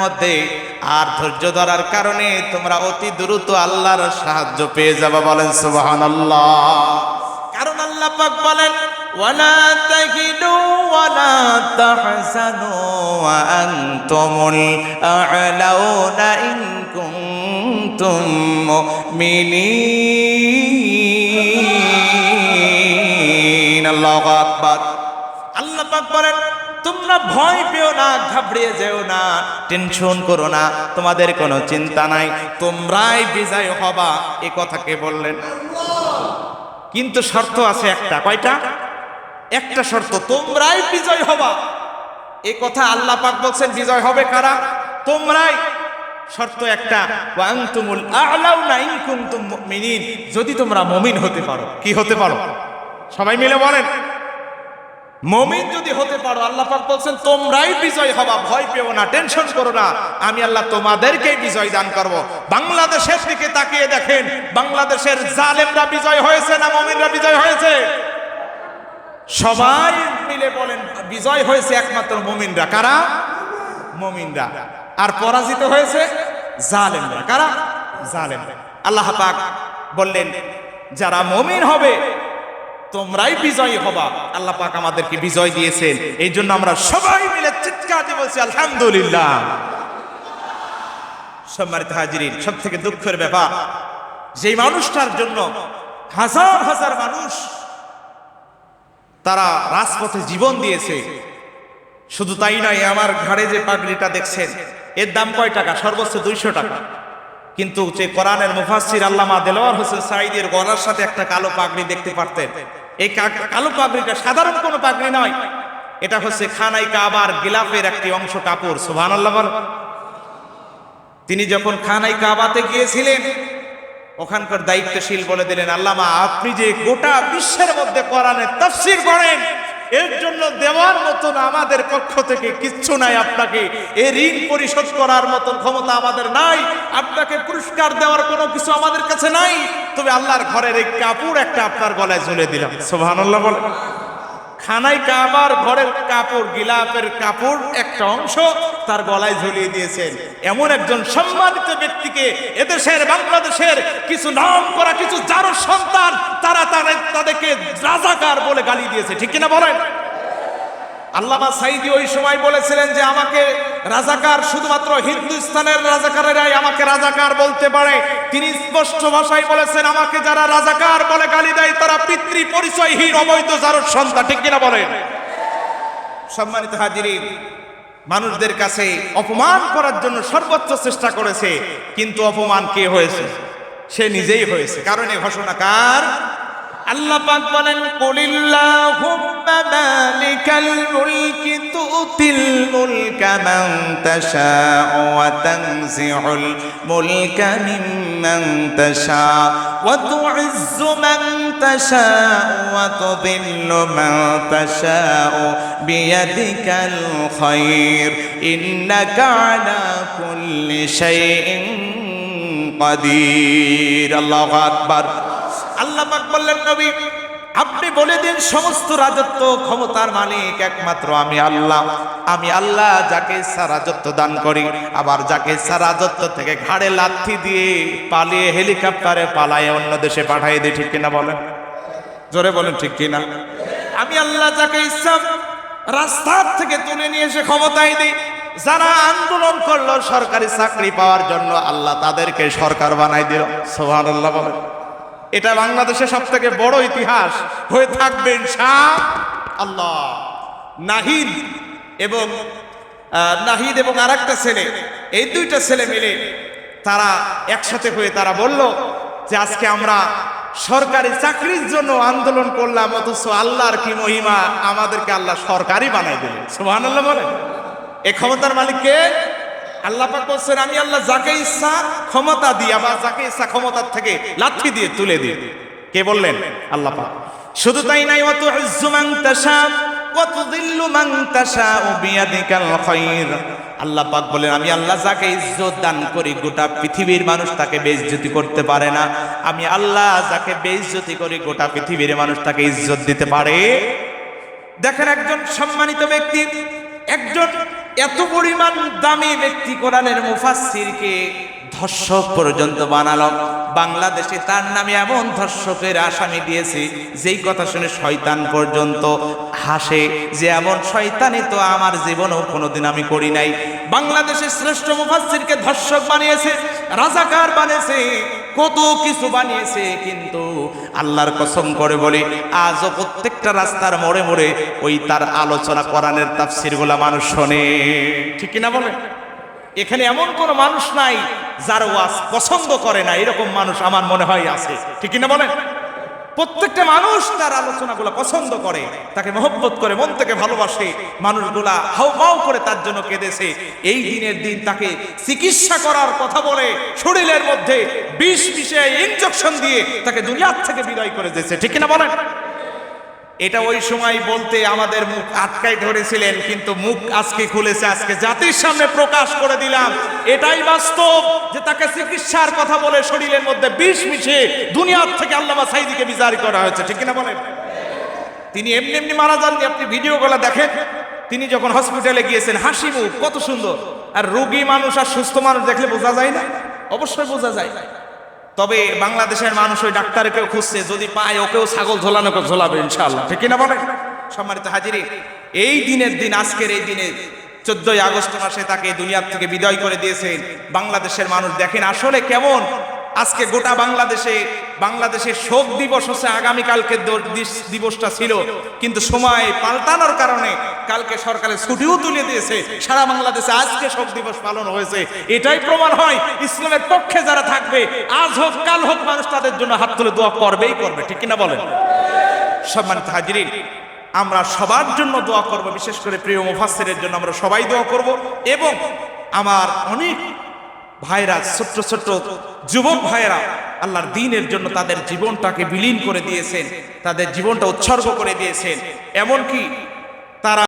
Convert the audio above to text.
মধ্যে আর ধৈর্য ধরার কারণে তোমরা অতি দ্রুত আল্লাহর সাহায্য পেয়ে যাবে বলেন সুবহান কারণ আল্লাহ পাক বলেন, ওয়ালা তাহিনু ওয়ালা তাহসানু ওয়া আনতুমুল আ'লাউনা ইন কুনতুম মুমিনিন। আল্লাহু আকবার। আল্লাহ পাক বলেন ভয় পেও না, ঘাবড়িয়ে যেও না টেনশন করো না, তোমাদের কোনো চিন্তা নাই, তোমরাই বিজয় হবা, এ কথা কে বললেন? কিন্তু শর্ত আছে একটা, কয়টা? একটা শর্ত, তোমরাই বিজয় হবা। এ কথা আল্লাহ পাক বলছেন, বিজয় হবে কারা? তোমরাই। শর্ত একটা ওয়াংতুমুল আ'লাউনা ইন কুনতুম মুমিনিন। যদি তোমরা মুমিন হতে পারো, কি হতে পারো? সবাই মিলে বলেন। মমিন যদি হতে পারো, আল্লাহ পাক বলছেন, তোমরাই বিজয় হবা, ভয় পেও না, টেনশন করো না, আমি আল্লাহ তোমাদেরকেই বিজয় দান করব। বাংলাদেশের দিকে তাকিয়ে দেখেন, বাংলাদেশের জালেমরা বিজয় হয়েছে না মমিনরা বিজয় হয়েছে? সবাই মিলে বলেন, বিজয় হয়েছে একমাত্র মমিনরা। কারা? মমিনরা। আর পরাজিত হয়েছে জালেমরা। কারা? জালেমরা। আল্লাহ পাক বললেন, যারা মমিন হবে তোমরাই বিজয়ী হবা। আল্লাহ পাক আমাদেরকে বিজয় দিয়েছেন। এই জন্য আমরা সবাই মিলে চিৎকার দিয়ে বলছি, আলহামদুলিল্লাহ। সম্মানিত হাজিরিন সব থেকে দুঃখের ব্যাপার, যেই মানুষটার জন্য হাজার হাজার মানুষ তারা রাজপথে জীবন দিয়েছে, শুধু তাই নয়, আমার ঘাড়ে যে পাগড়িটা দেখছেন, এর দাম কয় টাকা? সর্বোচ্চ দুইশো টাকা। কিন্তু যে কোরআনের মুফাসসির আল্লামা দেলোয়ার হোসেন সাইদের গলার সাথে একটা কালো পাগড়ি দেখতে পারতেন। এই কালো পাগড়িটা সাধারণ কোনো পাগড়ি নয়। এটা হচ্ছে খানাই কাবার গিলাফের একটি অংশ কাপড় সুবহান আল্লাহ তিনি যখন খানাই কাবাতে গিয়েছিলেন, ওখানকার দায়িত্বশীল বলে দিলেন, আল্লামা, আপনি যে গোটা বিশ্বের মধ্যে কোরআনের তাফসীর করেন এর জন্য দেওয়ার মতন আমাদের পক্ষ থেকে কিচ্ছু নাই আপনাকে। এ ঋণ পরিশোধ করার মতন ক্ষমতা আমাদের নাই। আপনাকে পুরস্কার দেওয়ার কোনো কিছু আমাদের কাছে নাই। তবে আল্লাহর ঘরের এই কাপড় একটা আপনার গলায় ঝুলে দিলাম। সুবহানাল্লাহ বলে খানাই কাবার ঘরের কাপড়, গিলাপের কাপড় একটা অংশ তার গলায় ঝুলিয়ে দিয়েছেন। এমন একজন সম্মানিত ব্যক্তিকে এদেশের, বাংলাদেশের কিছু নাম করা, কিছু যারো সন্তান তারা তাদের তাদেরকে রাজাকার বলে গালি দিয়েছে। ঠিক কিনা বলেন? আল্লামা সাইদি ওই সময় বলেছিলেন যে, আমাকে রাজাকার শুধুমাত্র হিন্দুস্তানের রাজাকারেরাই আমাকে রাজাকার বলতে পারে। তিনি স্পষ্ট ভাষায় বলেছেন, আমাকে যারা রাজাকার বলে গালি দেয়, তারা পিতৃ পরিচয়হীন অবৈধ যারোর সন্তান। ঠিক কিনা বলেন? সম্মানিত হাজিরিন মানুষদের কাছে অপমান করার জন্য সর্বোচ্চ চেষ্টা করেছে, কিন্তু অপমান কে হয়েছে? সে নিজেই হয়েছে। কারণ এই ঘোষণা কার? আল্লাহ পাক বলেন কুলিল্লাহুম্মা মালিকাল মুলকি তুতিল মুলকা মান তাশাউ ওয়া তানজিউল মুলকা মিম্মান তাশাউ ওয়া তুইজ্জু মান তাশাউ ওয়া তুযিল্লু মান তাশাউ বিয়াদিকাল খায়র ইন্নাকা আলা কুল্লি শাইইন কাদির। আল্লাহু আকবার। আল্লাহ পাক বললেন, নবী, আপনি বলে দিন সমস্ত রাজত্ব ক্ষমতার মালিক একমাত্র আমি আল্লাহ। আমি আল্লাহ যাকে রাজত্ব দান করি। আবার যাকে রাজত্ব থেকে ঘাড়ে লাথি দিয়ে পালিয়ে হেলিকপ্টারে পালায়ে অন্য দেশে পাঠিয়ে দিই ঠিক কিনা বলেন? জোরে বলেন, ঠিক কিনা? আমি আল্লাহ যাকে ইচ্ছা রাস্তার থেকে তুলে নিয়ে এসে ক্ষমতায় দিই। যারা আন্দোলন করল সরকারি চাকরি পাওয়ার জন্য আল্লাহ তাদেরকে সরকার বানাই দিল। সোহান আল্লাহ বলেন। এটা বাংলাদেশের সব থেকে বড় ইতিহাস। হয়ে থাকবে শাহ আল্লাহ নাহিদ এবং নাহিদ এবং আর একটা ছেলে, এই দুইটা ছেলে মিলে তারা একসাথে হয়ে তারা বলল যে আজকে আমরা সরকারি চাকরির জন্য আন্দোলন করলাম, অথচ আল্লাহর কি মহিমা, আমাদেরকে আল্লাহ সরকারি বানাই দিলেন। সুবহান আল্লাহ বলেন। এ ক্ষমতার মালিককে আল্লাহ পাক বলছেন, আমি আল্লাহ যাকে ইচ্ছা ক্ষমতা দিই, আবার যাকে ইচ্ছা ক্ষমতার থেকে লাঠি দিয়ে তুলে দিই। কে বললেন? আল্লাহ শুধু তাই নাই অত মান তাশা তাশা ও আল্লাহ পাক বলেন আমি আল্লাহ যাকে ইজ্জত দান করি, গোটা পৃথিবীর মানুষ তাকে বেইজ্জতি করতে পারে না। আমি আল্লাহ যাকে বেইজ্জতি করি, গোটা পৃথিবীর মানুষ তাকে ইজ্জত দিতে পারে। দেখেন একজন সম্মানিত ব্যক্তি, একজন এত পরিমাণ দামি ব্যক্তি কোরআনের মুফাসসিরকে ধর্ষক পর্যন্ত বানালো। বাংলাদেশে তার নামে এমন ধর্ষকের আসামি দিয়েছে, যেই কথা শুনে শয়তান পর্যন্ত হাসে যে এমন শয়তানি তো আমার জীবনেও কোনোদিন আমি করি নাই। বাংলাদেশের শ্রেষ্ঠ মুফাসসিরকে ধর্ষক বানিয়েছে, রাজাকার বানিয়েছে কত কিছু বানিয়েছে, কিন্তু আল্লাহর কসম করে বলে, আজও প্রত্যেকটা রাস্তার মোড়ে মোড়ে ওই তার আলোচনা কোরআনের তাফসিরগুলা মানুষ শোনে। ঠিক কিনা বলে এখানে এমন কোনো মানুষ নাই যার ওয়াজ পছন্দ করে না, এরকম মানুষ আমার মনে হয় আছে। ঠিক কিনা বলেন? প্রত্যেকটা মানুষ তার আলোচনাগুলো পছন্দ করে, তাকে মহব্বত করে, মন থেকে ভালোবাসে, মানুষগুলা হাউ মাও করে তার জন্য কেঁদেছে। এই দিনের দিন তাকে চিকিৎসা করার কথা বলে শরীরের মধ্যে বিষ বিষে ইনজেকশন দিয়ে তাকে দুনিয়ার থেকে বিদায় করে দিয়েছে। ঠিক কিনা বলেন? এটা ওই সময় বলতে আমাদের মুখ আটকায় ধরেছিলেন, কিন্তু মুখ আজকে খুলেছে, আজকে জাতির সামনে প্রকাশ করে দিলাম। এটাই বাস্তব যে তাকে চিকিৎসার কথা বলে শরীরের মধ্যে বিষ মিশে দুনিয়ার থেকে আল্লামা সাইদিকে বিচার করা হয়েছে, ঠিক কিনা বলেন? তিনি এমনি এমনি মারা যাননি, আপনি ভিডিওগুলো দেখেন। তিনি যখন হসপিটালে গিয়েছেন, হাসি মুখ, কত সুন্দর। আর রোগী মানুষ আর সুস্থ মানুষ দেখলে বোঝা যায় না? অবশ্যই বোঝা যায়। তবে বাংলাদেশের মানুষ ওই ডাক্তারকেও খুঁজছে যদি পায় ওকেও ছাগল ঝোলানো ঝোলাবে ইনশাল্লাহ ঠিক না বলেন? সম্মানিত হাজিরি এই দিনের দিন আজকের এই দিনে চোদ্দই আগস্ট মাসে তাকে দুনিয়ার থেকে বিদায় করে দিয়েছেন। বাংলাদেশের মানুষ দেখেন আসলে কেমন আজকে গোটা বাংলাদেশে বাংলাদেশের শোক দিবস হচ্ছে, আগামীকালকে দিবসটা ছিল। কিন্তু সময় পাল্টানোর কারণে কালকে সরকারের ছুটিও তুলে দিয়েছে। সারা বাংলাদেশে আজকে শোক দিবস পালন হয়েছে। এটাই প্রমাণ হয়, ইসলামের পক্ষে যারা থাকবে, আজ হোক, কাল হোক, মানুষ তাদের জন্য হাত তুলে দোয়া করবেই করবে, ঠিক কিনা বলেন? সম্মানিত হাজিরিন, আমরা সবার জন্য দোয়া করব, বিশেষ করে প্রিয় মুফাসসিরের জন্য আমরা সবাই দোয়া করব। এবং আমার অনেক ভাইরা, ছোট্ট ছোট্ট যুবক ভাইরা আল্লাহর দিনের জন্য তাদের জীবনটাকে বিলীন করে দিয়েছেন, তাদের জীবনটা উৎসর্গ করে দিয়েছেন। এমনকি